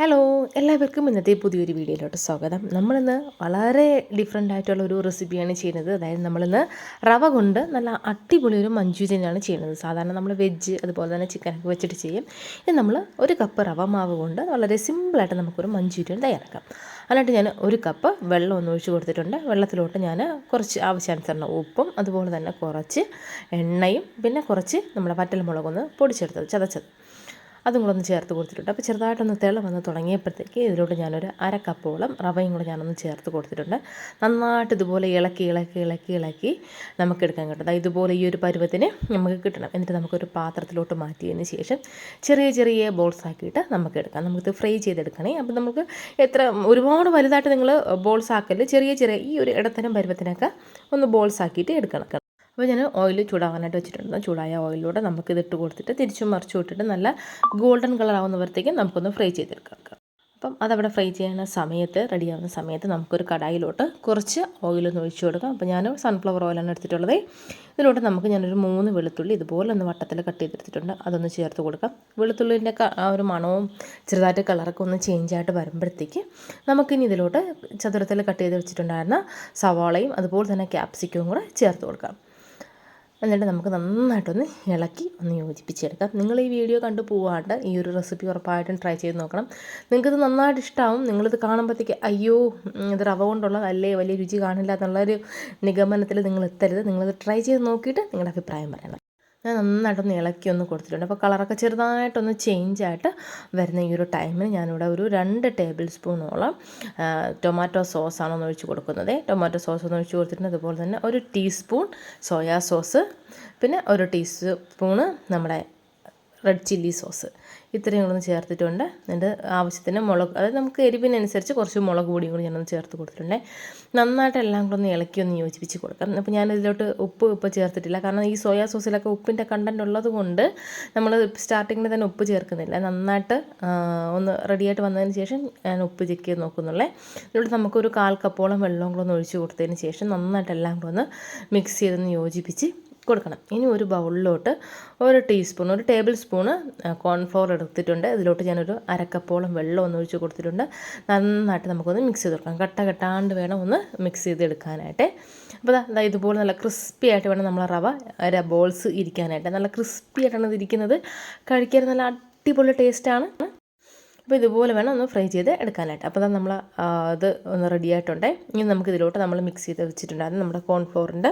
Hello എല്ലാവർക്കും ഇന്നത്തെ പുതിയൊരു വീഡിയോയിലോട്ട് സ്വാഗതം. നമ്മളിന്ന് വളരെ ഡിഫറെന്റ് ആയിട്ടുള്ള ഒരു റെസിപ്പിയാണ് ചെയ്യുന്നത്. അതായത് നമ്മളിന്ന് റവ കൊണ്ട് നല്ല അടിപൊളി ഒരു മഞ്ചൂരിയനാണ് ചെയ്യുന്നത്. സാധാരണ നമ്മൾ വെജ് അതുപോലെ തന്നെ ചിക്കനൊക്കെ വെച്ചിട്ട് ചെയ്യും. ഇനി നമ്മൾ ഒരു കപ്പ് റവ മാവ് കൊണ്ട് വളരെ സിമ്പിളായിട്ട് നമുക്കൊരു മഞ്ചൂരിയൻ തയ്യാറാക്കാം. എന്നിട്ട് ഞാൻ ഒരു കപ്പ് വെള്ളം ഒന്ന് ഒഴിച്ച് കൊടുത്തിട്ടുണ്ട്. വെള്ളത്തിലോട്ട് ഞാൻ കുറച്ച് ആവശ്യാനുസരണം ഉപ്പും അതുപോലെ തന്നെ കുറച്ച് എണ്ണയും പിന്നെ കുറച്ച് നമ്മുടെ വറ്റൽ മുളകൊന്ന് പൊടിച്ചെടുത്തത് ചതച്ചത്. അതും കൂടെ ഒന്ന് ചേർത്ത് കൊടുത്തിട്ടുണ്ട്. അപ്പോൾ ചെറുതായിട്ടൊന്ന് തിള വന്ന് തുടങ്ങിയപ്പോഴത്തേക്ക് ഇതിലോട്ട് ഞാനൊരു അര കപ്പോളം റവയും കൂടെ ഞാനൊന്ന് ചേർത്ത് കൊടുത്തിട്ടുണ്ട്. നന്നായിട്ട് ഇതുപോലെ ഇളക്കി ഇളക്കി ഇളക്കി ഇളക്കി നമുക്ക് എടുക്കാൻ കിട്ടും. ഇതുപോലെ ഈ ഒരു പരുവത്തിന് നമുക്ക് കിട്ടണം. എന്നിട്ട് നമുക്കൊരു പാത്രത്തിലോട്ട് മാറ്റിയതിന് ശേഷം ചെറിയ ചെറിയ ബോൾസ് ആക്കിയിട്ട് നമുക്ക് എടുക്കാം. നമുക്ക് ഫ്രൈ ചെയ്തെടുക്കണേ. അപ്പോൾ നമുക്ക് എത്ര ഒരുപാട് വലുതായിട്ട് നിങ്ങൾ ബോൾസ് ആക്കൽ ചെറിയ ചെറിയ ഈ ഒരു ഇടത്തരം പരുവത്തിനൊക്കെ ഒന്ന് ബോൾസ് ആക്കിയിട്ട് എടുക്കണം അപ്പോൾ ഞാൻ ഓയിൽ ചൂടാകാനായിട്ട് വെച്ചിട്ടുണ്ട്. ചൂടായ ഓയിലൂടെ നമുക്കിത് ഇട്ട് കൊടുത്തിട്ട് തിരിച്ചും മറിച്ചു വിട്ടിട്ട് നല്ല ഗോൾഡൻ കളർ ആവുന്നവരത്തേക്കും നമുക്കൊന്ന് ഫ്രൈ ചെയ്തെടുക്കാം. അപ്പം അതവിടെ ഫ്രൈ ചെയ്യുന്ന സമയത്ത് റെഡിയാവുന്ന സമയത്ത് നമുക്കൊരു കടായിലോട്ട് കുറച്ച് ഓയിലൊന്ന് ഒഴിച്ചു കൊടുക്കാം. അപ്പോൾ ഞാൻ സൺഫ്ലവർ ഓയിലാണ് എടുത്തിട്ടുള്ളത്. ഇതിലോട്ട് നമുക്ക് ഞാനൊരു മൂന്ന് വെളുത്തുള്ളി ഇതുപോലെ ഒന്ന് വട്ടത്തിൽ കട്ട് ചെയ്തെടുത്തിട്ടുണ്ട്. അതൊന്ന് ചേർത്ത് കൊടുക്കാം. വെളുത്തുള്ളിന്റെ ആ ഒരു മണവും ചെറുതായിട്ട് കളറൊക്കെ ഒന്ന് ചേഞ്ച് ആയിട്ട് വരുമ്പോഴത്തേക്ക് നമുക്കിനി ഇതിലോട്ട് ചതുരത്തിൽ കട്ട് ചെയ്ത് വെച്ചിട്ടുണ്ടായിരുന്ന സവാളയും അതുപോലെ തന്നെ ക്യാപ്സിക്കവും കൂടെ ചേർത്ത് കൊടുക്കാം. എന്നിട്ട് നമുക്ക് നന്നായിട്ടൊന്ന് ഇളക്കി ഒന്ന് യോജിപ്പിച്ചെടുക്കാം. നിങ്ങൾ ഈ വീഡിയോ കണ്ടു പോവാണ്ട് ഈ ഒരു റെസിപ്പി ഉറപ്പായിട്ടും ട്രൈ ചെയ്ത് നോക്കണം. നിങ്ങൾക്കിത് നന്നായിട്ട് ഇഷ്ടമാവും നിങ്ങളിത് കാണുമ്പോഴത്തേക്ക് അയ്യോ ഇത് റവ കൊണ്ടുള്ളതല്ലേ? വലിയ രുചി കാണില്ല എന്നുള്ളൊരു നിഗമനത്തിൽ നിങ്ങൾ എത്തരുത്. നിങ്ങളിത് ട്രൈ ചെയ്ത് നോക്കിയിട്ട് നിങ്ങളുടെ അഭിപ്രായം പറയണം. ഞാൻ നന്നായിട്ടൊന്ന് ഇളക്കി ഒന്ന് കൊടുത്തിട്ടുണ്ട്. അപ്പോൾ കളറൊക്കെ ചെറുതായിട്ടൊന്ന് ചേഞ്ച് ആയിട്ട് വരുന്ന ഈ ഒരു ടൈമിൽ ഞാനിവിടെ ഒരു രണ്ട് ടേബിൾ സ്പൂണോളം ടൊമാറ്റോ സോസാണ് ഒന്ന് ഒഴിച്ച് കൊടുക്കുന്നത്. ടൊമാറ്റോ സോസ് ഒന്ന് ഒഴിച്ച് കൊടുത്തിട്ടുണ്ട്. അതുപോലെ തന്നെ ഒരു ടീസ്പൂൺ സോയാ സോസ് പിന്നെ ഒരു ടീസ്പൂണ് നമ്മുടെ റെഡ് ചില്ലി സോസ് ഇത്രയും കൂടെ ചേർത്തിട്ടുണ്ട്. എന്നിട്ട് ആവശ്യത്തിന് മുളക് അതായത് നമുക്ക് എരിവിനനുസരിച്ച് കുറച്ച് മുളക് പൊടിയും കൂടി ഞാനൊന്ന് ചേർത്ത് കൊടുത്തിട്ടുണ്ട്. നന്നായിട്ട് എല്ലാം കൂടെ ഒന്ന് ഇളക്കി ഒന്ന് യോജിപ്പിച്ച് കൊടുക്കാം അപ്പോൾ ഞാൻ ഉപ്പ് ഇപ്പോൾ ചേർത്തിട്ടില്ല. കാരണം ഈ സോയാ സോസിലൊക്കെ ഉപ്പിന്റെ കണ്ടന്റ് ഉള്ളത് കൊണ്ട് നമ്മൾ സ്റ്റാർട്ടിങ്ങിൽ തന്നെ ഉപ്പ് ചേർക്കുന്നില്ല. നന്നായിട്ട് ഒന്ന് റെഡിയായിട്ട് വന്നതിന് ശേഷം ഞാൻ ഉപ്പ് ചെക്ക് ചെയ്ത് നോക്കുന്നുള്ളേ. ഇതിലോട്ട് നമുക്കൊരു കാൽ കപ്പോളം വെള്ളം കൂടെ ഒന്ന് ഒഴിച്ച് കൊടുത്തതിന് ശേഷം നന്നായിട്ട് എല്ലാം കൂടെ ഒന്ന് മിക്സ് ചെയ്തൊന്ന് യോജിപ്പിച്ച് കൊടുക്കണം. ഇനി ഒരു ബൗളിലോട്ട് ഒരു ടീസ്പൂൺ ഒരു ടേബിൾ സ്പൂണ് കോൺഫ്ലോർ എടുത്തിട്ടുണ്ട്. ഇതിലോട്ട് ഞാനൊരു അരക്കപ്പോളം വെള്ളം ഒന്ന് ഒഴിച്ച് കൊടുത്തിട്ടുണ്ട്. നന്നായിട്ട് നമുക്കൊന്ന് മിക്സ് ചെയ്ത് കൊടുക്കാം കട്ട കെട്ടാണ്ട് വേണം ഒന്ന് മിക്സ് ചെയ്തെടുക്കാനായിട്ട് അപ്പോൾ അതാ ഇതുപോലെ നല്ല ക്രിസ്പി ആയിട്ട് വേണം നമ്മളെ റവ ബോൾസ് ഇരിക്കാനായിട്ട്. നല്ല ക്രിസ്പി ആയിട്ടാണ് ഇത് ഇരിക്കുന്നത് കഴിക്കാൻ നല്ല അടിപൊളി ടേസ്റ്റാണ് അപ്പോൾ ഇതുപോലെ വേണം ഒന്ന് ഫ്രൈ ചെയ്ത് എടുക്കാനായിട്ട്. അപ്പോൾ നമ്മൾ അത് ഒന്ന് റെഡി ആയിട്ടുണ്ട്. ഇനി നമുക്ക് ഇതിലോട്ട് നമ്മൾ മിക്സ് ചെയ്ത് വെച്ചിട്ടുണ്ടായിരുന്നു നമ്മുടെ കോൺഫ്ലോറിന്റെ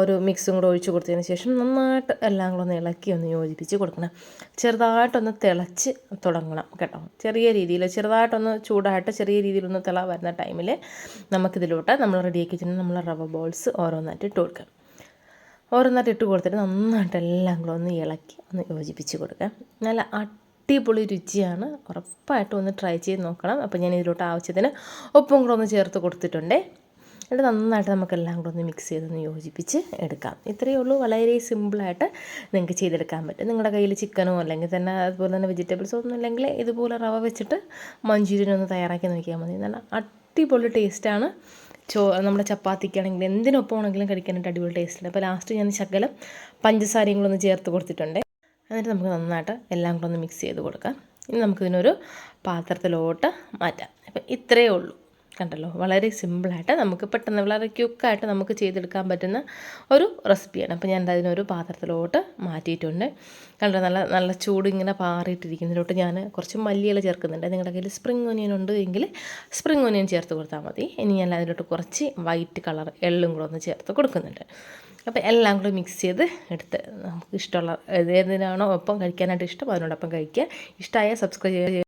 ഒരു മിക്സും കൂടെ ഒഴിച്ച് കൊടുത്തതിന് ശേഷം നന്നായിട്ട് എല്ലാം കൂടെ ഒന്ന് ഇളക്കി ഒന്ന് യോജിപ്പിച്ച് കൊടുക്കണം. ചെറുതായിട്ടൊന്ന് തിളച്ച് തുടങ്ങണം കേട്ടോ. ചെറിയ രീതിയിൽ ചെറുതായിട്ടൊന്ന് ചൂടായിട്ട് ചെറിയ രീതിയിലൊന്ന് തിള വരുന്ന ടൈമിൽ നമുക്കിതിലോട്ട് നമ്മൾ റെഡിയാക്കി വെച്ചിട്ടുണ്ടെങ്കിൽ നമ്മൾ റബ്ബർ ബോൾസ് ഓരോന്നായിട്ട് ഇട്ട് കൊടുക്കാം. ഓരോന്നായിട്ട് ഇട്ട് കൊടുത്തിട്ട് നന്നായിട്ട് എല്ലാം കൂടെ ഒന്ന് ഇളക്കി ഒന്ന് യോജിപ്പിച്ച് കൊടുക്കാം. നല്ല അടിപൊളി രുചിയാണ്. ഉറപ്പായിട്ടും ഒന്ന് ട്രൈ ചെയ്ത് നോക്കണം. അപ്പോൾ ഞാൻ ഇതിലോട്ട് ആവശ്യത്തിന് ഉപ്പും കൂടെ ഒന്ന് ചേർത്ത് കൊടുത്തിട്ടുണ്ട്. എന്നിട്ട് നന്നായിട്ട് നമുക്കെല്ലാം കൂടെ ഒന്ന് മിക്സ് ചെയ്തൊന്ന് യോജിപ്പിച്ച് എടുക്കാം. ഇത്രയേ ഉള്ളൂ. വളരെ സിമ്പിളായിട്ട് നിങ്ങൾക്ക് ചെയ്തെടുക്കാൻ പറ്റും. നിങ്ങളുടെ കയ്യിൽ ചിക്കനോ അല്ലെങ്കിൽ തന്നെ അതുപോലെ തന്നെ വെജിറ്റബിൾസോ ഒന്നും ഇല്ലെങ്കിൽ ഇതുപോലെ റവ വെച്ചിട്ട് മഞ്ചൂരിയൻ ഒന്ന് തയ്യാറാക്കി നോക്കിയാൽ മതി. നല്ല അടിപൊളി ടേസ്റ്റാണ് ചോ നമ്മുടെ ചപ്പാത്തിക്കാണെങ്കിലും എന്തിനൊപ്പം ആണെങ്കിലും കഴിക്കാനായിട്ട് അടിപൊളി ടേസ്റ്റുണ്ട് അപ്പോൾ ലാസ്റ്റ് ഞാൻ ശകലം പഞ്ചസാരയും കൂടെ ഒന്ന് ചേർത്ത് കൊടുത്തിട്ടുണ്ട്. എന്നിട്ട് നമുക്ക് നന്നായിട്ട് എല്ലാം കൂടെ ഒന്ന് മിക്സ് ചെയ്ത് കൊടുക്കാം. ഇനി നമുക്കിതിനൊരു പാത്രത്തിലോട്ട് മാറ്റാം. അപ്പം ഇത്രയേ ഉള്ളൂ. കണ്ടല്ലോ വളരെ സിമ്പിളായിട്ട് നമുക്ക് പെട്ടെന്ന് വളരെ ക്യുക്കായിട്ട് നമുക്ക് ചെയ്തെടുക്കാൻ പറ്റുന്ന ഒരു റെസിപ്പിയാണ്. അപ്പോൾ ഞാൻ അതിനൊരു പാത്രത്തിലോട്ട് മാറ്റിയിട്ടുണ്ട്. കണ്ടോ നല്ല നല്ല ചൂട് ഇങ്ങനെ പാറിയിട്ടിരിക്കുന്നതിലോട്ട് ഞാൻ കുറച്ച് മല്ലിയില ചേർക്കുന്നുണ്ട്. നിങ്ങളുടെ കയ്യിൽ സ്പ്രിങ് ഒനിയൻ ഉണ്ട് എങ്കിൽ സ്പ്രിങ് ഒനിയൻ ചേർത്ത് കൊടുത്താൽ മതി. ഇനി ഞാൻ അതിലോട്ട് കുറച്ച് വൈറ്റ് കളർ എള്ളും കൂടെ ഒന്ന് ചേർത്ത് കൊടുക്കുന്നുണ്ട്. അപ്പോൾ എല്ലാം കൂടി മിക്സ് ചെയ്ത് എടുത്ത് നമുക്ക് ഇഷ്ടമുള്ള ഏതിനാണോ ഒപ്പം കഴിക്കാനായിട്ട് ഇഷ്ടം അതിനോടൊപ്പം കഴിക്കുക. ഇഷ്ടമായ സബ്സ്ക്രൈബ് ചെയ്യുക